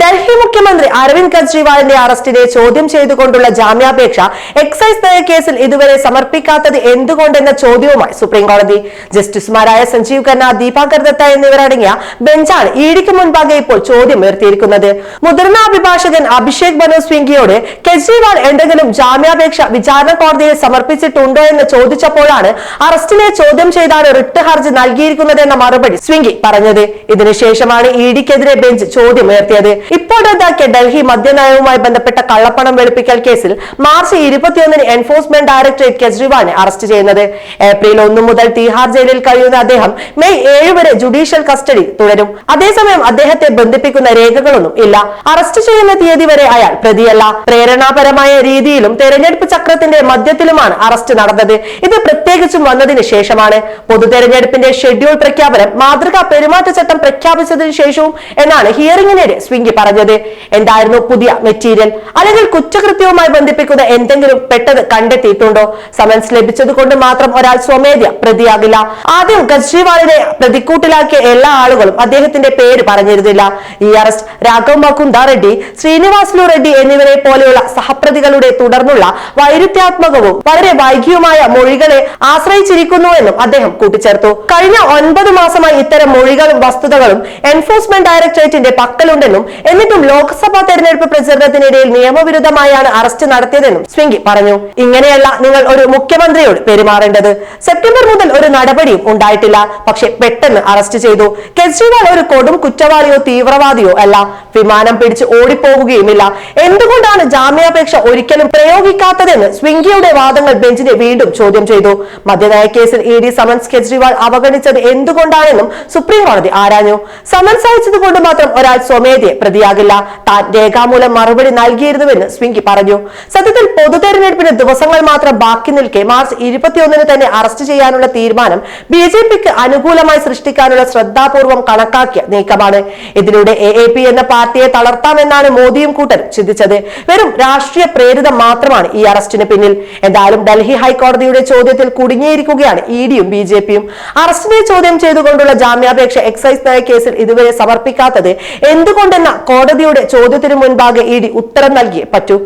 ഡൽഹി മുഖ്യമന്ത്രി അരവിന്ദ് കെജ്രിവാളിന്റെ അറസ്റ്റിനെ ചോദ്യം ചെയ്തുകൊണ്ടുള്ള ജാമ്യാപേക്ഷ എക്സൈസ് കേസിൽ ഇതുവരെ സമർപ്പിക്കാത്തത് എന്തുകൊണ്ടെന്ന ചോദ്യവുമായി സുപ്രീംകോടതി. ജസ്റ്റിസുമാരായ സഞ്ജീവ് ഖന്ന ദീപാങ്കർ ദത്ത എന്നിവരടങ്ങിയ ബെഞ്ചാണ് ഇഡിക്ക് മുൻപാകെ ഇപ്പോൾ ചോദ്യം ഉയർത്തിയിരിക്കുന്നത്. മുതിർന്ന അഭിഭാഷകൻ അഭിഷേക് മനു സ്വിംഗിയോട് കെജ്രിവാൾ എന്തെങ്കിലും ജാമ്യാപേക്ഷ വിചാരണ കോടതിയിൽ സമർപ്പിച്ചിട്ടുണ്ടോ എന്ന് ചോദിച്ചപ്പോഴാണ് അറസ്റ്റിനെ ചോദ്യം ചെയ്താണ് റിട്ട് ഹർജി നൽകിയിരിക്കുന്നതെന്ന മറുപടി സ്വിംഗി പറഞ്ഞത്. ഇതിനുശേഷമാണ് ഇഡിക്കെതിരെ ബെഞ്ച് ചോദ്യം ഉയർത്തിയത്. ഇപ്പോൾ റദ്ദാക്കിയ ഡൽഹി മദ്യനയവുമായി ബന്ധപ്പെട്ട കള്ളപ്പണം വെളുപ്പിക്കൽ കേസിൽ മാർച്ച് ഇരുപത്തിയൊന്നിന് എൻഫോഴ്സ്മെന്റ് ഡയറക്ടറേറ്റ് കെജ്രിവാളിനെ അറസ്റ്റ് ചെയ്യുന്നത്. ഏപ്രിൽ ഒന്ന് മുതൽ തീഹാർ ജയിലിൽ കഴിയുന്ന അദ്ദേഹം മെയ് ഏഴ് വരെ ജുഡീഷ്യൽ കസ്റ്റഡി തുടരും. അതേസമയം അദ്ദേഹത്തെ ബന്ധിപ്പിക്കുന്ന രേഖകളൊന്നും ഇല്ല. അറസ്റ്റ് ചെയ്യുന്ന തീയതി വരെ അയാൾ പ്രതിയല്ല. പ്രേരണാപരമായ രീതിയിലും തെരഞ്ഞെടുപ്പ് ചക്രത്തിന്റെ മധ്യത്തിലുമാണ് അറസ്റ്റ് നടന്നത്. ഇത് പ്രത്യേകിച്ചും വന്നതിന് ശേഷമാണ് പൊതു തെരഞ്ഞെടുപ്പിന്റെ ഷെഡ്യൂൾ പ്രഖ്യാപനം മാതൃകാ പെരുമാറ്റച്ചട്ടം പ്രഖ്യാപിച്ചതിന് ശേഷവും എന്നാണ് ഹിയറിംഗിനിടെ സ്വിങ്കി പറഞ്ഞത്. എന്തായിരുന്നു പുതിയ മെറ്റീരിയൽ? അല്ലെങ്കിൽ കുറ്റകൃത്യവുമായി ബന്ധിപ്പിക്കുന്ന എന്തെങ്കിലും പെട്ടത് കണ്ടെത്തിയിട്ടുണ്ടോ? സമൻസ് ലഭിച്ചത് കൊണ്ട് മാത്രം ഒരാൾ സ്വമേധ്യ പ്രതിയാകില്ല. ആദ്യം കെജ്രിവാളിനെ പ്രതിക്കൂട്ടിലാക്കിയ എല്ലാ ആളുകളും അദ്ദേഹത്തിന്റെ പേര് പറഞ്ഞിരുന്നില്ല. ഈ അറസ്റ്റ് രാഘവ് മകുന്ദ റെഡ്ഡി ശ്രീനിവാസുലു റെഡ്ഡി എന്നിവരെ പോലെയുള്ള സഹപ്രതികളുടെ തുടർന്നുള്ള വൈരുദ്ധ്യാത്മകവും വളരെ വൈകിയുമായ മൊഴികളെ ആശ്രയിച്ചിരിക്കുന്നുവെന്നും അദ്ദേഹം കൂട്ടിച്ചേർത്തു. കഴിഞ്ഞ ഒൻപത് മാസമായി ഇത്തരം മൊഴികളും വസ്തുതകളും എൻഫോഴ്സ്മെന്റ് ഡയറക്ടറേറ്റിന്റെ പക്കലുണ്ടെന്നും എന്നിട്ടും ലോക്സഭാ തെരഞ്ഞെടുപ്പ് പ്രചരണത്തിനിടയിൽ നിയമവിരുദ്ധമായാണ് അറസ്റ്റ് നടത്തിയതെന്നും സ്വിംഗി പറഞ്ഞു. ഇങ്ങനെയല്ല നിങ്ങൾ ഒരു മുഖ്യമന്ത്രിയോട് പെരുമാറേണ്ടത്. സെപ്റ്റംബർ മുതൽ ഒരു നടപടിയും ഉണ്ടായിട്ടില്ല. പക്ഷെ പെട്ടെന്ന് അറസ്റ്റ് ചെയ്തു. കെജ്രിവാൾ ഒരു കൊടും കുറ്റവാളിയോ തീവ്രവാദിയോ അല്ല. വിമാനം പിടിച്ച് ഓടിപ്പോവുകയുമില്ല എന്തുകൊണ്ടാണ് ജാമ്യാപേക്ഷ ഒരിക്കലും പ്രയോഗിക്കാത്തതെന്ന് സ്വിങ്കിയുടെ വാദങ്ങൾ ബെഞ്ചിനെ വീണ്ടും ചോദ്യം ചെയ്തു. മദ്യനയ കേസിൽ ഇ ഡി സമൻസ് കെജ്രിവാൾ അവഗണിച്ചത് എന്തുകൊണ്ടാണെന്നും സുപ്രീം കോടതി ആരാഞ്ഞു? സമൻസ് അയച്ചത് കൊണ്ട് മാത്രം ഒരാൾ സ്വമേധയെ പ്രതിയാകില്ല. താൻ രേഖാമൂലം മറുപടി നൽകിയിരുന്നുവെന്ന് സ്വിങ്കി പറഞ്ഞു. സത്യത്തിൽ പൊതു തെരഞ്ഞെടുപ്പിന് ദിവസങ്ങൾ മാത്രം ബാക്കി നിൽക്കെ മാർച്ച് ഇരുപത്തിയൊന്നിന് തന്നെ അറസ്റ്റ് ചെയ്യാനുള്ള തീരുമാനം ബി ജെ പിക്ക് അനുകൂലമായി സൃഷ്ടിക്കാനുള്ള ശ്രദ്ധാപൂർവം കണക്കാക്കിയ നീക്കമാണ്. ഇതിലൂടെ എ എ പി എന്ന പാർട്ടിയെ തളർത്താമെന്നാണ് മോദിയും കൂട്ടരും ചിന്തിച്ചത്. വെറും രാഷ്ട്രീയ പ്രേരിതം മാത്രമാണ് ഈ അറസ്റ്റിന് പിന്നിൽ. എന്തായാലും ഡൽഹി ഹൈക്കോടതിയുടെ ചോദ്യത്തിൽ കുടുങ്ങിയിരിക്കുകയാണ് ഇ ഡിയും ബി ജെ പിയും. അറസ്റ്റിനെ ചോദ്യം ചെയ്തുകൊണ്ടുള്ള ജാമ്യാപേക്ഷ എക്സൈസ് നയ കേസിൽ ഇതുവരെ സമർപ്പിക്കാത്തത് എന്തുകൊണ്ടെന്ന കോടതിയുടെ ചോദ്യത്തിനു മുൻപാകെ ഇ ഡി ഉത്തരം നൽകിയേ പറ്റൂ.